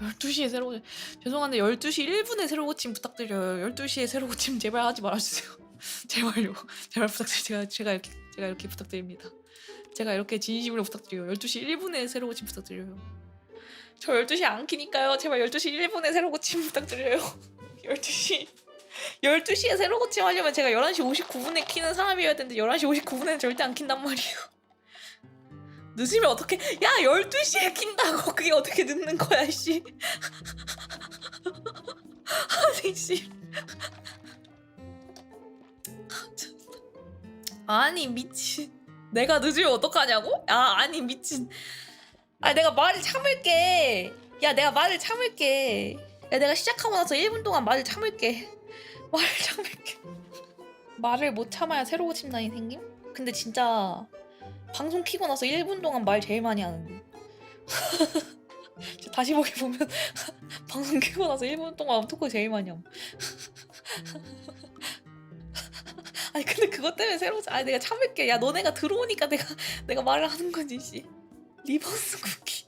12시에 새로 고 죄송한데 12시 1분에 새로 고침 부탁드려요. 12시에 새로 고침 제발 하지 말아주세요. 제발요. 제발 부탁드려요. 제가, 제가 이렇게 제가 이렇게 부탁드립니다. 제가 이렇게 진심으로 부탁드려요. 12시 1분에 새로 고침 부탁드려요. 저 12시 안 키니까요. 제발 12시 1분에 새로 고침 부탁드려요. 12시 12시에 새로 고침 하려면 제가 11시 59분에 키는 사람이어야 되는데 11시 59분에는 절대 안 킨단 말이에요. 늦으면 어떻게 야 12시에 킨다고. 그게 어떻게 늦는 거야 씨. 아니 씨. 아니 미친. 내가 늦으면 어떡하냐고? 아 아니 미친. 아 내가 말을 참을게. 야 내가 말을 참을게. 야 내가 시작하고 나서 1분 동안 말을 참을게. 말을 참을게. 말을 못 참아야 새로 고침단이 생김? 근데 진짜 방송 키고 나서 1분 동안 말 제일 많이 하는데. 저 다시 보기 보면 방송 키고 나서 1분 동안 토크 제일 많이 함. 아니 근데 그것 때문에 새로 아니 내가 참을게 야 너네가 들어오니까 내가 내가 말을 하는 거지 씨. 리버스 쿠키